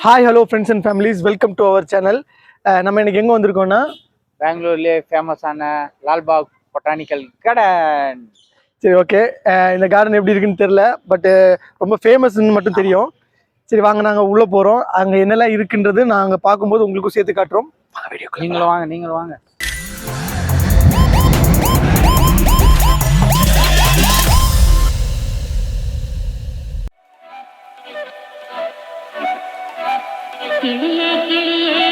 Hi hello friends and families welcome to our channel நம்ம இன்னைக்கு எங்கே வந்திருக்கோம்னா? பெங்களூர்லயே ஃபேமஸான லால்பாக் பொட்டானிக்கல் கார்டன் சரி ஓகே இந்த கார்டன் எப்படி இருக்குன்னு தெரில பட்டு ரொம்ப ஃபேமஸ்ன்னு மட்டும் தெரியும். சரி வாங்க நாங்கள் உள்ளே போகிறோம் அங்கே என்னெல்லாம் இருக்குன்றது நாங்கள் பார்க்கும்போது உங்களுக்கும் சேர்த்து காட்டுறோம். நீங்களும் வாங்க நீங்களும் வாங்க. கிளியே கிளியே.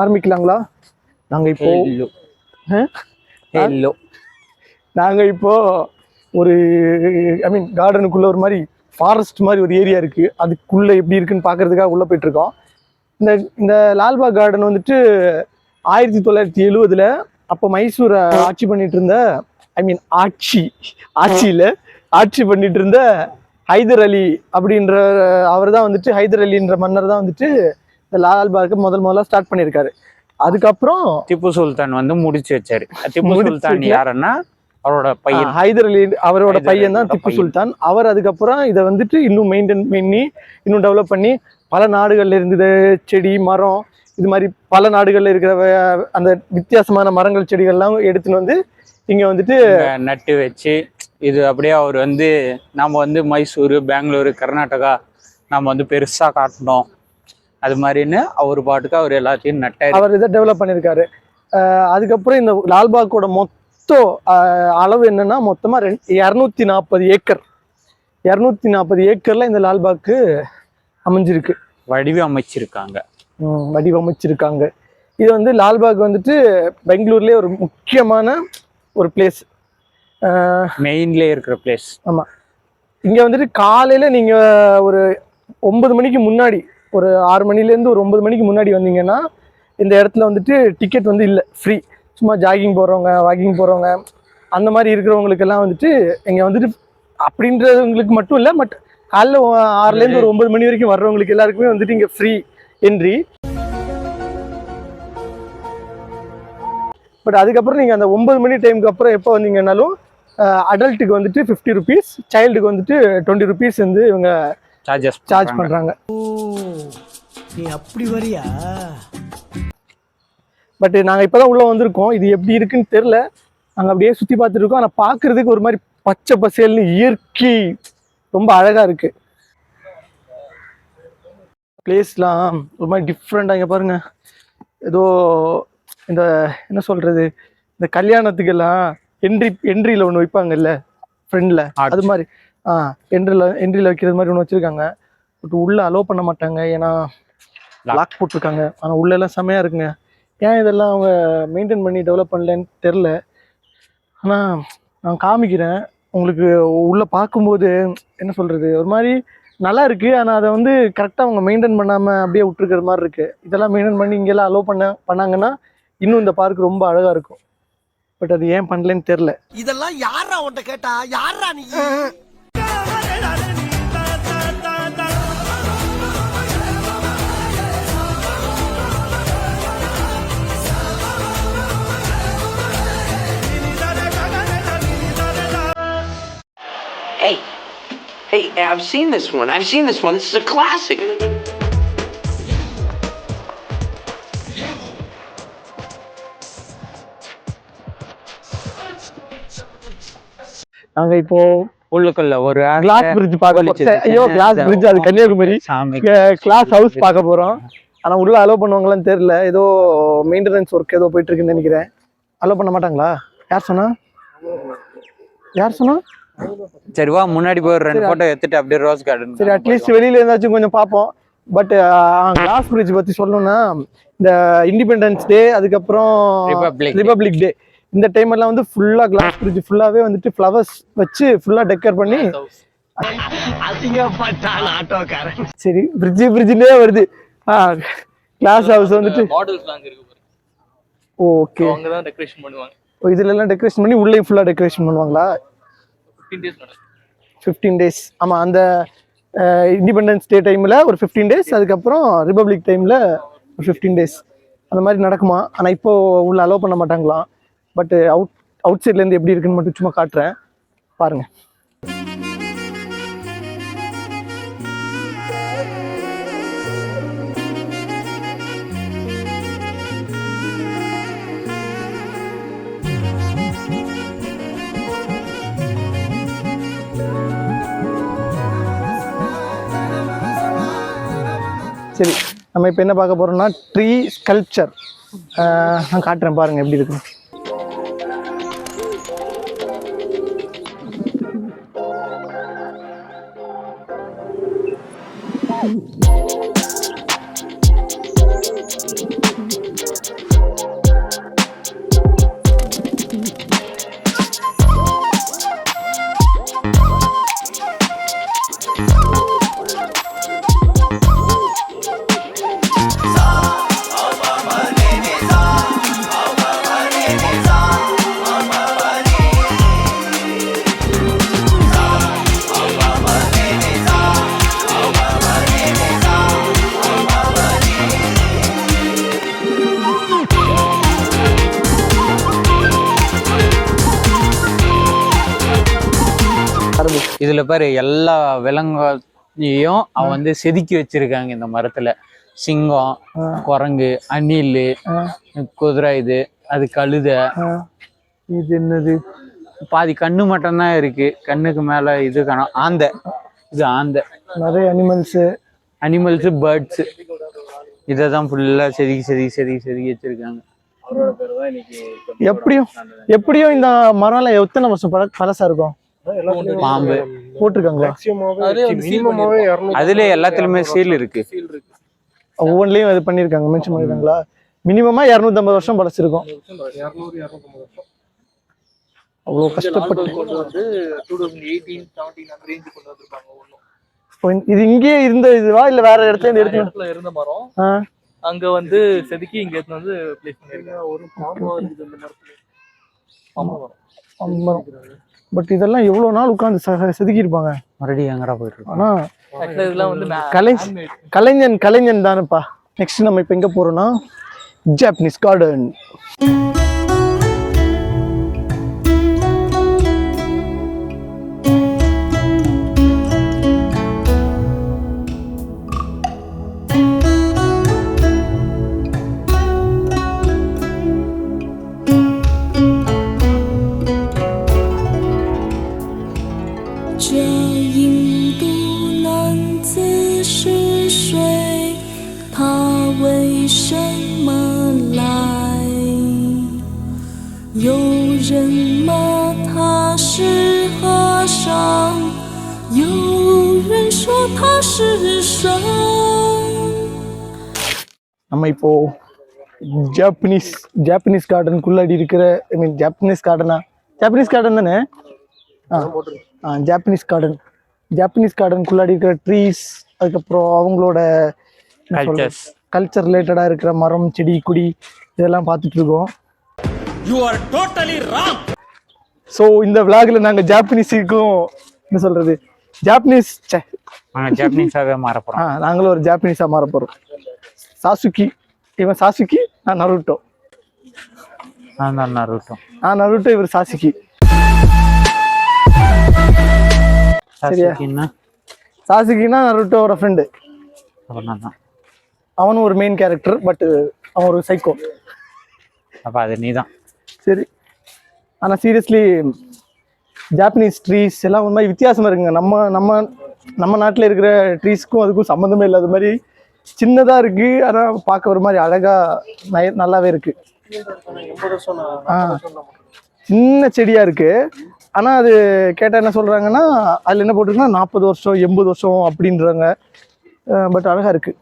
ஆரம்பிக்கலாங்களா? நாங்கள் இப்போ ஹெல்லோ. நாங்கள் இப்போ ஒரு ஐ மீன் கார்டனுக்குள்ள ஒரு மாதிரி ஃபாரஸ்ட் மாதிரி ஒரு ஏரியா இருக்கு. அதுக்குள்ள எப்படி இருக்குன்னு பார்க்கறதுக்காக உள்ள போயிட்டு இருக்கோம். இந்த இந்த லால்பாக் கார்டன் வந்துட்டு ஆயிரத்தி தொள்ளாயிரத்தி எழுவதுல அப்போ மைசூரை ஆட்சி பண்ணிட்டு இருந்த ஐ மீன் ஆட்சி ஆட்சியில ஆட்சி பண்ணிட்டு இருந்த ஹைதர் அலி அப்படின்ற அவர் தான் வந்துட்டு ஹைதர் அலின்ற மன்னர் தான் வந்துட்டு இந்த லால்பாக்கை முதல் முதல்ல ஸ்டார்ட் பண்ணியிருக்காரு அதுக்கப்புறம் திப்பு சுல்தான் வந்து முடிச்சு வச்சாரு திப்பு சுல்தான். யாருன்னா அவரோட பையன் ஹைதர் அலி அவரோட பையன் தான் திப்பு. சுல்தான் அவர் அதுக்கப்புறம் இதை வந்துட்டு இன்னும் மெயின்டைன் பண்ணி இன்னும் டெவலப் பண்ணி பல நாடுகள்ல இருந்து செடி மரம் இது மாதிரி பல நாடுகள்ல இருக்கிற அந்த வித்தியாசமான மரங்கள் செடிகள்லாம் எடுத்துன்னு வந்து இங்க வந்துட்டு நட்டு வச்சு இது அப்படியே அவர் வந்து நாம வந்து மைசூரு பெங்களூரு கர்நாடகா நாம வந்து பெருசா காட்டணும். அது மாதிரின்னு அவர் பாட்டுக்கு அவர் எல்லாத்தையும் நட்டாரு. அவர் இதை டெவலப் பண்ணியிருக்காரு அதுக்கப்புறம் இந்த லால்பாக்கோட மொத்த அளவு என்னன்னா மொத்தமா ரெண்டு இரநூத்தி நாற்பது ஏக்கர். இரநூத்தி நாற்பது ஏக்கர்ல இந்த லால்பாக்கு அமைஞ்சிருக்கு. வடிவமைச்சிருக்காங்க. வடிவமைச்சிருக்காங்க. இது வந்து லால்பாக் வந்துட்டு பெங்களூர்லேயே ஒரு முக்கியமான ஒரு பிளேஸ் மெயின்ல இருக்கிற பிளேஸ் ஆமாம் இங்கே வந்துட்டு காலையில் நீங்கள் ஒரு ஒன்பது மணிக்கு முன்னாடி ஒரு ஆறு மணிலேருந்து ஒரு ஒன்பது மணிக்கு முன்னாடி வந்தீங்கன்னா இந்த இடத்துல வந்துட்டு டிக்கெட் வந்து இல்லை ஃப்ரீ சும்மா ஜாகிங் போகிறவங்க வாக்கிங் போகிறவங்க அந்த மாதிரி இருக்கிறவங்களுக்கெல்லாம் வந்துட்டு இங்கே வந்துட்டு அப்படின்றவங்களுக்கு மட்டும் இல்லை பட் காலைல ஆறுலேருந்து ஒரு ஒன்பது மணி வரைக்கும் வர்றவங்களுக்கு எல்லாருக்குமே வந்துட்டு இங்கே ஃப்ரீ என்ட்ரி பட் அதுக்கப்புறம் நீங்கள் அந்த ஒன்பது மணி டைமுக்கு அப்புறம் எப்போ வந்தீங்கன்னாலும் அடல்ட்டுக்கு வந்துட்டு ஃபிஃப்டி ருபீஸ் சைல்டுக்கு வந்துட்டு டுவெண்ட்டி ருபீஸ் வந்து இவங்க சார்ஜஸ் சார்ஜ் பண்ணுறாங்க நீ அப்படி வரியா? பட் நாங்கள் இப்போ தான் உள்ளே வந்திருக்கோம். இது எப்படி இருக்குன்னு தெரில நாங்கள் அப்படியே சுற்றி பார்த்துருக்கோம் ஆனால் பார்க்குறதுக்கு ஒரு மாதிரி பச்சை பசேல்னு இயற்கை ரொம்ப அழகாக இருக்குது பிளேஸ்லாம் ஒரு மாதிரி டிஃப்ரெண்டாக இங்கே பாருங்க. ஏதோ இந்த என்ன சொல்கிறது இந்த கல்யாணத்துக்கெல்லாம் என்ட்ரி என்ட்ரியில் ஒன்று வைப்பாங்கல்ல? ஃப்ரெண்டில். அது மாதிரி. ஆ என்ட்ரியில் என்ட்ரியில் வைக்கிறது மாதிரி ஒன்று வச்சுருக்காங்க. பட் உள்ளே அலோவ் பண்ண மாட்டாங்க. ஏன்னா. லாக் போட்டிருக்காங்க. ஆனால் உள்ள எல்லாம் செமையாக இருக்குங்க. ஏன் இதெல்லாம் அவங்க மெயின்டைன் பண்ணி டெவலப் பண்ணலன்னு தெரில ஆனால் நான் காமிக்கிறேன். உங்களுக்கு உள்ளே பார்க்கும்போது என்ன சொல்கிறது ஒரு மாதிரி நல்லா இருக்குது ஆனால் அதை வந்து கரெக்டாக அவங்க மெயின்டைன் பண்ணாமல் அப்படியே விட்டுருக்கிற மாதிரி இருக்குது இதெல்லாம் மெயின்டைன் பண்ணி இங்கெல்லாம் அலோவ் பண்ண பண்ணாங்கன்னா இன்னும் இந்த பார்க் ரொம்ப அழகாக இருக்கும் பட் அது ஏன் பண்ணலன்னு தெரில இதெல்லாம் யாரா உன்கிட்ட கேட்டா யாரா நீ Hey, hey, I've seen this one. I've seen this one. This is a classic. நாங்கள் இப்போ உள்ளுக்குள்ள ஒரு கிளாஸ் பிரிட்ஜ் பார்க்க. ஐயோ கிளாஸ் பிரிட்ஜ் அது கன்னியாகுமரி. கிளாஸ் ஹவுஸ் பார்க்க போறோம். ஆனா உள்ள அலோவ் பண்ணுவாங்களான்னு தெரியல. ஏதோ மெயின்டெனன்ஸ் ஒர்க் ஏதோ போயிட்டு இருக்குன்னு நினைக்கிறேன். அலோவ் பண்ண மாட்டாங்களா? யார் சொன்னா? யார் சொன்னா? சரி வா முன்னாடி போய் ரெண்டு போட்டோ எடுத்துட்டு அப்படியே ரோஸ் கார்டன் சரி அட்லீஸ்ட் வெளியில இருந்தாச்சும் கொஞ்சம் பார்ப்போம். பட் கிளாஸ் பிரிட்ஜ் பத்தி சொல்லணும்னா இந்த இண்டிபெண்டன்ஸ் டே அதுக்கப்புறம். ரிபப்ளிக் டே இந்த டைம் எல்லாம் வந்து ஃபுல்லா கிளாஸ் பிரிட்ஜ் ஃபுல்லாவே வந்துட்டு ஃப்ளவர்ஸ் வச்சு ஃபுல்லா டெக்கர் பண்ணி அசிங்கப்பட்டான் ஆட்டோக்காரன். சரி பிரிட்ஜ் பிரிட்ஜ்லயே வருது. ஆ கிளாஸ் ஹவுஸ் வந்துட்டு ஓகே அங்க தான் டெக்கரேஷன் பண்ணுவாங்க. இதுல எல்லாம் டெக்கரேஷன் பண்ணி உள்ளே ஃபுல்லா டெக்கரேஷன் பண்ணுவாங்களா? 15 டேஸ் நடக்கும் ஃபிஃப்டீன் டேஸ் ஆமா அந்த இண்டிபெண்டன்ஸ் டே டைம்ல ஒரு ஃபிஃப்டீன் டேஸ் அதுக்கப்புறம் ரிபப்ளிக் டைம்ல ஒரு ஃபிஃப்டீன் டேஸ் அந்த மாதிரி நடக்குமா? ஆனால் இப்போ உள்ள அலோவ் பண்ண மாட்டாங்களாம். பட் அவுட் அவுட் சைட்லேருந்து எப்படி இருக்குன்னு மட்டும் சும்மா காட்டுறேன். பாருங்க. சரி நம்ம இப்போ என்ன பார்க்க போகிறோம்னா ட்ரீ ஸ்கல்ப்சர் நான் காட்டுறேன் பாருங்க எப்படி இருக்குன்னு. இதுல பாரு எல்லா விலங்கையும் அவன் வந்து செதுக்கி வச்சிருக்காங்க இந்த மரத்துல. சிங்கம். குரங்கு அணில். குதிரை இது அது கழுதை. இது என்னது? பாதி கண்ணு மட்டும்தான் இருக்கு. கண்ணுக்கு மேல இது காணும். ஆந்தை. இது ஆந்தை. நிறைய அனிமல்ஸு அனிமல்ஸ் பேர்ட்ஸ் இதை தான் ஃபுல்லா செதுக்கி செதுக்கி செதுக்கி செதுக்கி வச்சிருக்காங்க. எப்படியும் எப்படியும் இந்த மரம்லாம் எத்தனை வருஷம் பழ பழசா இருக்கும்? பாம்பு போட்டிருக்காங்களா அதுல எல்லாத்துலயுமே சீல் இருக்கு. ஒவ்வொன்றிலையும் இது பண்ணியிருக்காங்க மென்ஷன் பண்ணியிருக்காங்களா மினிமமா இரநூத்தம்பது வருஷம் பழச்சிருக்கும் அவ்வளோ கஷ்டப்பட்டு. இது இங்கேயே இருந்த இதுவா? இல்ல வேற இடத்துல இருந்து எடுத்து இடத்துல இருந்த மரம். ஆ. அங்க வந்து செதுக்கி இங்க எடுத்து வந்து பிளேஸ் பண்ணிருக்காங்க. ஒரு பாம்பு இருக்குது அந்த மரத்துல. பாம்பு மரம். பட் இதெல்லாம் எவ்வளவு நாள் உட்காந்து செதுக்கி இருப்பாங்க மறுபடியும் எங்கடா போயிட்டு இருக்கோம் ஆனா Actually இதெல்லாம் வந்து ma- கலை. கலைஞன் கலைஞன் தானேப்பா. நெக்ஸ்ட் நம்ம இப்போ எங்க போறோம்னா ஜாப்பனீஸ் கார்டன் “ நம்ம இப்போ ஜாப்பனீஸ் ஜாப்பனீஸ் கார்டனுக்குள்ளாடி இருக்கிற ஐ மீன் ஜாப்பனீஸ் கார்டனா ஜாப்பனீஸ் கார்டன் தானே? ஆ ஆ ஜாப்பனீஸ் கார்டன் ஜாப்பனீஸ் கார்டனுக்குள்ளாடி இருக்கிற ட்ரீஸ் அதுக்கப்புறம் அவங்களோட. கல்ச்சர் ரிலேட்டடாக இருக்கிற மரம் செடி கொடி இதெல்லாம் பார்த்துட்டு இருக்கோம். ஸோ இந்த விளாகில் நாங்கள் ஜாப்பனீஸுக்கும் என்ன சொல்றது ஜாப்பனீஸ் ஜாப்பனீஸாவே மாறப்போறோம் ஆ நாங்களும் ஒரு ஜாப்பனீஸாக மாற போகிறோம் சாசுகி இவன் சாசுகி நான் நருட்டோ. நான் தான் நருட்டோம் நான் நருட்டோ இவர் சாசுகி சரியா? சாசுக்கின்னா சாசுகினா நருட்டோவோட ஃப்ரெண்டு அவனும் ஒரு மெயின் கேரக்டர் பட் அவன் ஒரு சைக்கோ அப்ப அது நீதான் சரி. ஆனால் சீரியஸ்லி ஜாப்பனீஸ் ட்ரீஸ் எல்லாம் ஒரு மாதிரி வித்தியாசமா இருக்குங்க. நம்ம நம்ம நம்ம நாட்டில் இருக்கிற ட்ரீஸ்க்கும் அதுக்கும் சம்மந்தமே இல்லாத மாதிரி சின்னதா இருக்கு ஆனால் பார்க்க ஒரு மாதிரி அழகா நய- நல்லாவே இருக்கு. ஆ. சின்ன செடியா இருக்கு. ஆனா அது கேட்டா என்ன சொல்றாங்கன்னா அதுல என்ன போட்டிருக்குன்னா நாற்பது வருஷம் எண்பது வருஷம் அப்படின்றாங்க பட் அழகா இருக்கு.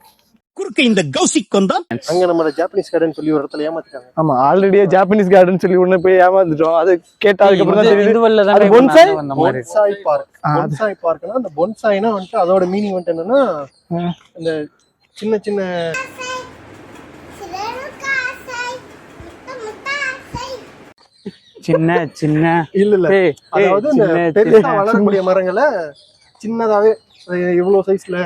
குறுக்க இந்த கௌசிக் கொண்டான். அங்க நம்ம ஜாப்பனீஸ் கார்டன் சொல்லி ஒரு இடத்துல ஏமாத்திட்டாங்க. ஆமா ஆல்ரெடியே ஜாப்பனீஸ் கார்டன் சொல்லி ஒண்ணு போய் ஏமாந்துட்டோம் அது கேட்டா அதுக்கப்புறம் தான் தெரியுது. அது தான் bonsai? வந்த மாதிரி. இருக்கு. பொன்சாய் பார்க் பொன்சாய் பார்க்னா அந்த பொன்சாய்னா வந்துட்டு அதோட மீனிங் வந்துட்டு என்னன்னா. இந்த சின்ன சின்ன சின்ன சின்ன. இல்ல இல்ல. அதாவது இந்த பெருசா. வளரக்கூடிய மரங்களை சின்னதாவே இவ்வளவு சைஸ்ல.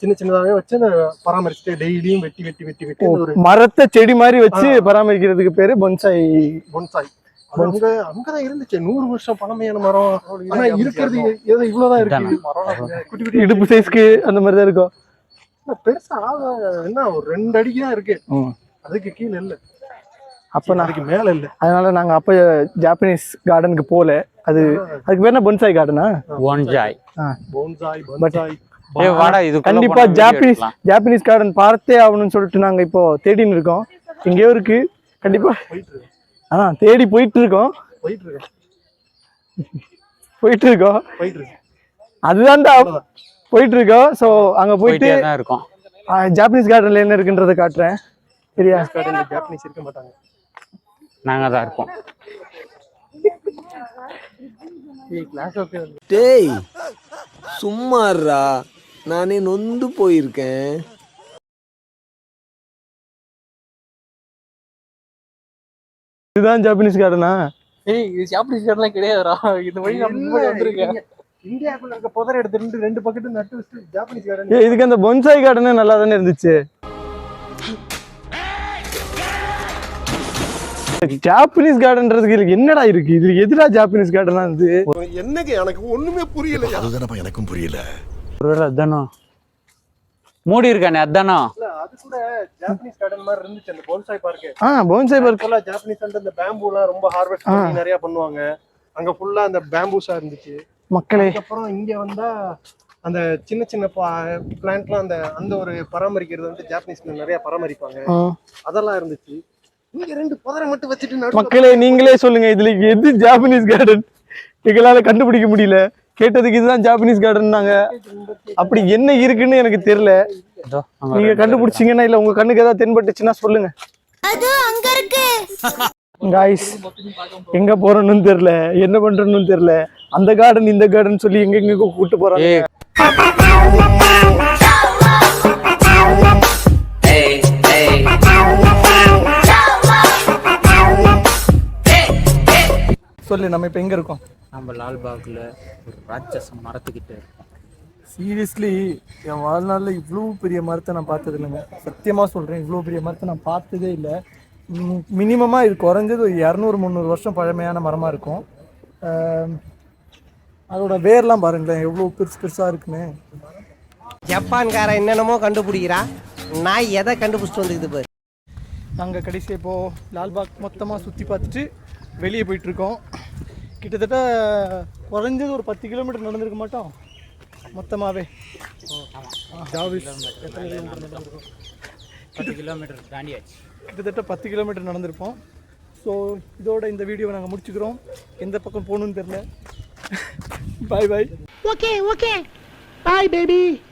சின்ன சின்னதாவே வச்சு அதை பராமரிச்சுட்டு டெய்லியும் வெட்டி வெட்டி வெட்டி வெட்டி ஒரு மரத்தை செடி மாதிரி வச்சு பராமரிக்கிறதுக்கு பேரு பொன்சாய் பொன்சாய் அங்க அங்கதான் இருந்துச்சு. நூறு வருஷம் பழமையான மரம். ஆனா இருக்கிறது ஏதோ இவ்வளவுதான் இருக்கு. குட்டி குட்டி இடுப்பு சைஸ்க்கு அந்த மாதிரி தான் இருக்கும். பெருசா ஆக என்ன ஒரு ரெண்டு அடிக்கு தான் இருக்கு. அதுக்கு கீழே இல்ல. அப்ப நான் அதுக்கு மேல இல்ல. அதனால நாங்க அப்ப ஜாப்பனீஸ் கார்டனுக்கு போல. அது அதுக்கு பேர் என்ன பொன்சாய் கார்டனா ஒன்ஜாய் போன்சாய் பொன்சாய் ஏ வாடா இது கண்டிப்பா ஜாப்பனீஸ் ஜாப்பனீஸ் கார்டன் பார்த்தே ஆகணும்னு சொல்லிட்டு நாங்க இப்போ தேடின்னு இருக்கோம். எங்கேயோ இருக்கு. கண்டிப்பா. ஆ தேடி போயிட்டு இருக்கோம். போயிட்டு இருக்கு. போயிட்டு இருக்கோம். போயிட்டு இருக்கு. அதுதான்டா. போயிட்டு இருக்கோம் ஸோ அங்க போயிட்டு இருக்கும். ஜாப்பனீஸ் கார்டன்ல என்ன இருக்குன்றத காட்டுறேன். சரியா? கார்டன்ல ஜாப்பனீஸ் இருக்க மாட்டாங்க. நாங்க தான் இருப்போம் டேய் சும்மாறா நானே நொந்து போயிருக்கேன். இதுதான் ஜாப்பனீஸ் கார்டனா ஏய் இது ஜாப்பனீஸ் கார்டெல்லாம் கிடையாதுடா. இந்த வழி நம்ம வந்திருக்கேன் இந்தியாக்குள்ள இருக்க புதர் எடுத்து ரெண்டு ரெண்டு பக்கெட் நட்டு வச்சுட்டு ஜாப்பனீஸ் கார்டன் இதுக்கு அந்த பொன்சாய் கார்டனே நல்லா தானே இருந்துச்சு? ஜாப்பனீஸ் கார்டன்றதுக்கு இதுல என்னடா இருக்கு? இதுல எதுடா ஜாப்பனீஸ் கார்டனா இது? என்னங்க எனக்கு ஒண்ணுமே புரியல அதுதானப்பா எனக்கும் புரியல. ஒருவேளை அதானோ? மூடி இருக்கானே அதானோ? அது கூட ஜாப்பனீஸ் கார்டன் மாதிரி இருந்துச்சு அந்த போன்சாய் பார்க்கு ஆ பொன்சாய் பார்க் ஃபுல்லா ஜாப்பனீஸ் அந்த பேம்பூலாம் ரொம்ப ஹார்வெஸ்ட் பண்ணி நிறைய பண்ணுவாங்க. அங்க ஃபுல்லா அந்த பேம்பூஸா இருந்துச்சு. மக்களே. அதுக்கப்புறம் இங்க வந்தா அந்த சின்ன சின்ன பிளான்ட்லாம் அந்த அந்த ஒரு பராமரிக்கிறது வந்து ஜாப்பனீஸ்ல நிறைய பராமரிப்பாங்க. அதெல்லாம் இருந்துச்சு. இங்க ரெண்டு புதரை மட்டும் வச்சுட்டு மக்களே நீங்களே சொல்லுங்க இதுல எது ஜாப்பனீஸ் கார்டன் எங்களால கண்டுபிடிக்க முடியல. கேட்டதுக்கு இதுதான் ஜாப்பனீஸ் கார்டன்னாங்க அப்படி என்ன இருக்குன்னு எனக்கு தெரியல. நீங்க கண்டுபிடிச்சீங்கன்னா இல்ல உங்க கண்ணுக்கு ஏதாவது தென்பட்டுச்சுன்னா சொல்லுங்க. அது அங்க இருக்கு. காய்ஸ் எங்க போறோம்னு தெரியல என்ன பண்றோம்னு தெரியல. அந்த கார்டன் இந்த கார்டன் சொல்லி எங்க எங்க கூட்டு போறாங்க. சொல்லு நம்ம இப்ப எங்க இருக்கோம்? நம்ம லால்பாக்ல ஒரு ராட்சச மரத்துக்கிட்ட இருக்கோம். சீரியஸ்லி என் வாழ்நாளில் இவ்வளோ பெரிய மரத்தை நான் பார்த்தது இல்லைங்க சத்தியமாக சொல்கிறேன் இவ்வளோ பெரிய மரத்தை நான் பார்த்ததே இல்லை. மினிமமாக இது குறைஞ்சது ஒரு இரநூறு முந்நூறு வருஷம் பழமையான மரமாக இருக்கும். அதோட வேர்லாம் பாருங்களேன் எவ்வளோ பெருசு பெருசாக இருக்குன்னு. ஜப்பான்காரன் என்னென்னமோ கண்டுபிடிக்கிறா. நான் எதை கண்டுபிடிச்சிட்டு வந்துக்குது பாரு. நாங்கள் கடைசி இப்போது லால்பாக் மொத்தமாக சுற்றி பார்த்துட்டு வெளியே போயிட்டுருக்கோம் கிட்டத்தட்ட குறைஞ்சது ஒரு பத்து கிலோமீட்டர் நடந்திருக்க மாட்டோம். மொத்தமாகவே ஜாவிஸ் எத்தனை கிலோமீட்டர் நடந்திருக்கோம்? பத்து கிலோமீட்டர் தாண்டியாச்சு. கிட்டத்தட்ட பத்து கிலோமீட்டர் நடந்திருப்போம். ஸோ இதோட இந்த வீடியோவை நாங்கள் முடிச்சுக்கிறோம். எந்த பக்கம் போகணுன்னு தெரில bye bye okay okay bye baby